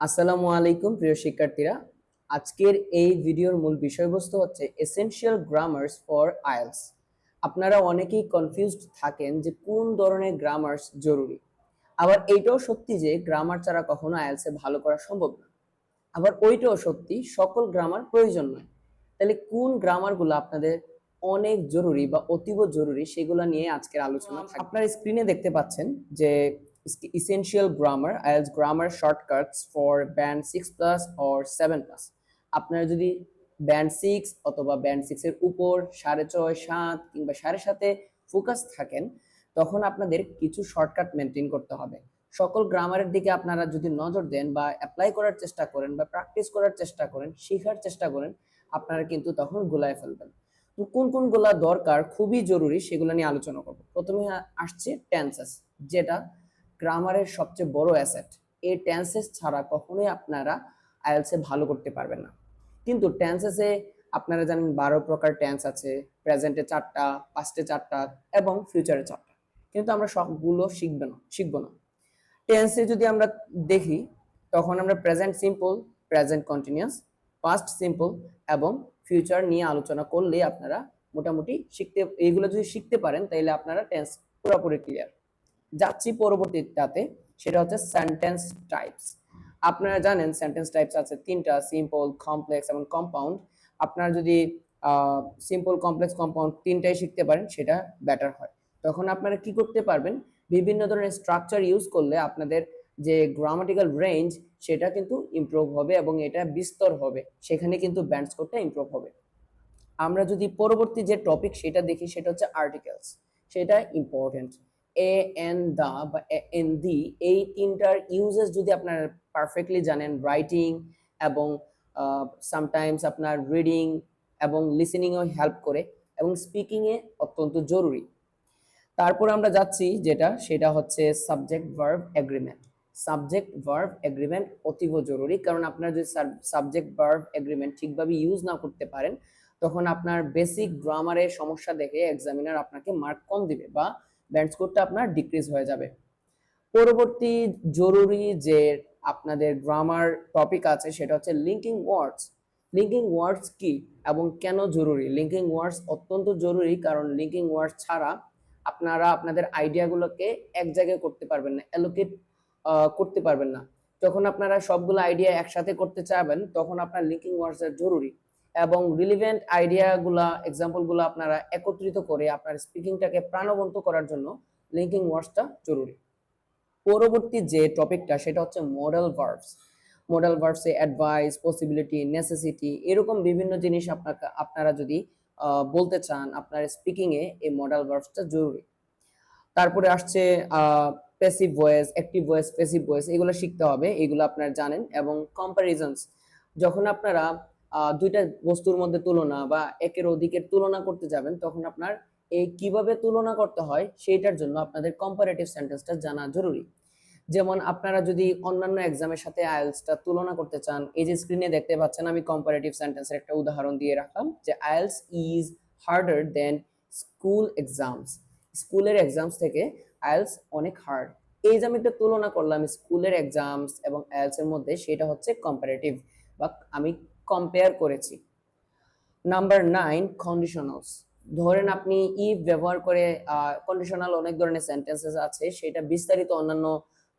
আসসালামু আলাইকুম, প্রিয় শিক্ষার্থীরা। আজকের এই ভিডিওর মূল বিষয়বস্তু হচ্ছে এসেনশিয়াল গ্রামার্স ফর আইএলস আপনারা অনেকেই কনফিউজড থাকেন যে কোন ধরনের গ্রামার্স জরুরি। আবার এইটাও সত্যি যে গ্রামার ছাড়া কখনো আইএলসে ভালো করা সম্ভব না। আবার ওইটাও সত্যি, সকল গ্রামার প্রয়োজন নয়। তাহলে কোন গ্রামারগুলো আপনাদের অনেক জরুরি বা অতীব জরুরি, সেগুলো নিয়ে আজকের আলোচনা আপনার স্ক্রিনে দেখতে পাচ্ছেন যে essential grammar as grammar shortcuts for band 6 plus or 7 plus. আপনারা যদি ব্যান্ড সিক্স অথবা ব্যান্ড সিক্স এর উপর সাড়ে ছয়, সাত কিংবা সাড়ে সাতে ফোকাস থাকেন, তখন আপনাদের কিছু শর্টকাট মেনটেন করতে হবে। সকল গ্রামারের দিকে আপনারা যদি নজর দেন বা অ্যাপ্লাই করার চেষ্টা করেন বা প্র্যাকটিস করার চেষ্টা করেন, শেখার চেষ্টা করেন, আপনারা কিন্তু তখন গোলায় ফেলবেন। তো কোন কোনগুলা দরকার, খুবই জরুরি, সেগুলো নিয়ে আলোচনা করব। প্রথমে আসছে টেন্সেস যেটা গ্রামারের সবচেয়ে বড় অ্যাসেট এই টেন্সেস ছাড়া কখনোই আপনারা আইএলসে ভালো করতে পারবেন না। কিন্তু টেন্সেসে আপনারা জানেন বারো প্রকার টেন্স আছে প্রেজেন্টে চারটা পাস্টে চারটা এবং ফিউচারে চারটা। কিন্তু আমরা সবগুলো শিখবে না, শিখব না। টেন্সে যদি আমরা দেখি, তখন আমরা present simple present continuous past simple এবং ফিউচার নিয়ে আলোচনা করলে আপনারা মোটামুটি শিখতে এইগুলো যদি শিখতে পারেন তাহলে আপনারা টেন্স পুরোপুরি ক্লিয়ার যাচ্ছি পরবর্তীটাতে, সেটা হচ্ছে সেন্টেন্স টাইপস আপনারা জানেন সেন্টেন্স টাইপস আছে, তিনটা সিম্পল কমপ্লেক্স এবং কম্পাউন্ড আপনারা যদি সিম্পল কমপ্লেক্স কম্পাউন্ড তিনটাই শিখতে পারেন, সেটা বেটার হয়। তখন আপনারা কি করতে পারবেন? বিভিন্ন ধরনের স্ট্রাকচার ইউজ করলে আপনাদের যে গ্রামাটিক্যাল রেঞ্জ সেটা কিন্তু ইমপ্রুভ হবে এবং এটা বিস্তর হবে। সেখানে কিন্তু ব্যান্ড স্কোরটা ইমপ্রুভ হবে। আমরা যদি পরবর্তী যে টপিক সেটা দেখি, সেটা হচ্ছে আর্টিকেলস সেটা ইম্পর্টেন্ট এ এন দা বা এন দি এই তিনটার ইউজেস যদি আপনারা পারফেক্টলি জানেন রাইটিং এবং সামটাইমস আপনার রিডিং এবং লিসেনিংও হেল্প করে এবং স্পিকিংয়ে অত্যন্ত জরুরি। তারপর আমরা যাচ্ছি যেটা, সেটা হচ্ছে subject verb agreement subject verb agreement অতীব জরুরি কারণ আপনার যদি সাবজেক্ট ভার্ব এগ্রিমেন্ট ঠিকভাবে ইউজ না করতে পারেন, তখন আপনার বেসিক গ্রামারের সমস্যা দেখে এক্সামিনার আপনাকে মার্ক কম দিবে বা ব্যান্ড স্কোরটা আপনার ডিক্রিজ হয়ে যাবে। পরবর্তী জরুরি যে আপনাদের গ্রামার টপিক আছে, সেটা হচ্ছে লিঙ্কিং ওয়ার্ডস লিঙ্কিং ওয়ার্ডস কি এবং কেন জরুরি? লিঙ্কিং ওয়ার্ডস অত্যন্ত জরুরি কারণ লিঙ্কিং ওয়ার্ডস ছাড়া আপনারা আপনাদের আইডিয়াগুলোকে এক জায়গায় করতে পারবেন না অ্যালোকেট করতে পারবেন না। যখন আপনারা সবগুলো আইডিয়া একসাথে করতে চাবেন, তখন আপনার লিঙ্কিং ওয়ার্ডস জরুরি। এবং রিলিভেন্ট আইডিয়াগুলা এক্সাম্পলগুলো আপনারা একত্রিত করে আপনার স্পিকিংটাকে প্রাণবন্ত করার জন্য লিঙ্কিং ওয়ার্ডসটা জরুরি। পরবর্তী যে টপিকটা সেটা হচ্ছে মডেল ভার্বস মডেল ভার্বসে অ্যাডভাইস পসিবিলিটি নেসেসিটি এরকম বিভিন্ন জিনিস আপনাকে, আপনারা যদি বলতে চান, আপনার স্পিকিংয়ে এই মডেল ভার্বসটা জরুরি। তারপরে আসছে passive voice active voice passive voice এগুলো শিখতে হবে, এগুলো আপনারা জানেন। এবং কম্প্যারিজনস যখন আপনারা দুইটা বস্তুর মধ্যে তুলনা বা একের অধিকের তুলনা করতে যাবেন, তখন আপনার এই কীভাবে তুলনা করতে হয় সেইটার জন্য আপনাদের কম্পারেটিভ সেন্টেন্সটা জানা জরুরি। যেমন আপনারা যদি অন্যান্য এক্সামের সাথে আইএলসটা তুলনা করতে চান, এই যে স্ক্রিনে দেখতে পাচ্ছেন, আমি কম্পারেটিভ সেন্টেন্সের একটা উদাহরণ দিয়ে রাখলাম যে IELTS is harder than school exams স্কুলের এক্সামস থেকে আইএলস অনেক হার্ড। এই যে আমি একটা তুলনা করলাম স্কুলের এক্সামস এবং আইএলস এর মধ্যে, সেটা হচ্ছে কম্পারেটিভ বা আমি কম্পেয়ার করেছি। নাম্বার নাইন কন্ডিশনালস ধরেন আপনি ইফ ব্যবহার করে কন্ডিশনাল অনেক ধরনের সেন্টেন্সেস আছে, সেটা বিস্তারিত অন্যান্য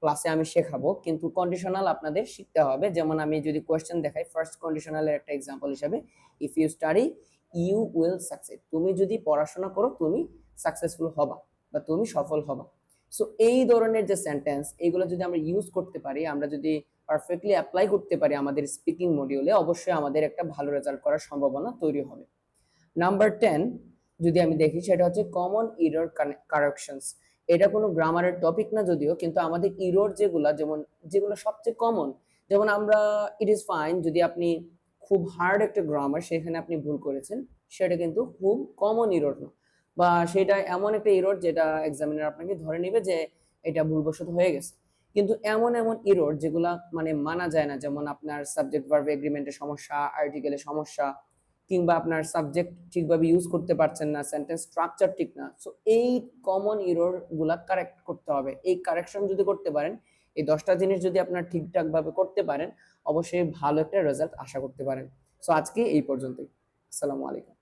ক্লাসে আমি শেখাবো, কিন্তু কন্ডিশনাল আপনাদের শিখতে হবে। যেমন আমি যদি কোয়েশ্চেন দেখাই ফার্স্ট কন্ডিশনালের একটা এক্সাম্পল হিসাবে if you study you will success তুমি যদি পড়াশোনা করো, তুমি সাকসেসফুল হবা বা তুমি সফল হবা। সো এই ধরনের যে সেন্টেন্স এইগুলো যদি আমরা ইউজ করতে পারি, আমরা যদি পারফেক্টলি অ্যাপ্লাই করতে পারি আমাদের স্পিকিং মডিউলে অবশ্যই আমাদের একটা ভালো রেজাল্ট করার সম্ভাবনা তৈরি হবে। নাম্বার টেন যদি আমি দেখি সেটা হচ্ছে কমন ইরর কারেকশনস এটা কোনো গ্রামারের টপিক না যদিও, কিন্তু আমাদের ইরোর যেগুলো, যেমন, যেগুলো সবচেয়ে কমন যেমন আমরা ইট ইজ ফাইন যদি আপনি খুব হার্ড একটা গ্রামার সেখানে আপনি ভুল করেছেন, সেটা কিন্তু খুব কমন ইরোর না। বা সেটা এমন একটা ইরোর যেটা এক্সামিনার আপনাকে ধরে নেবে যে এটা ভুলবশত হয়ে গেছে। কিন্তু এমন এমন ইরোর যেগুলা মানে মানা যায় না, যেমন আপনার সাবজেক্ট ভার্ব এগ্রিমেন্টের সমস্যা আর্টিকেলের সমস্যা, কিংবা আপনার সাবজেক্ট ঠিকভাবে ইউজ করতে পারছেন না সেন্টেন্স স্ট্রাকচার ঠিক না। সো এই কমন ইরোরগুলা কারেক্ট করতে হবে। এই কারেকশন যদি করতে পারেন, এই দশটা জিনিস যদি আপনার ঠিকঠাকভাবে করতে পারেন, অবশ্যই ভালো একটা রেজাল্ট আশা করতে পারেন। সো আজকে এই পর্যন্তই। আসসালামু আলাইকুম।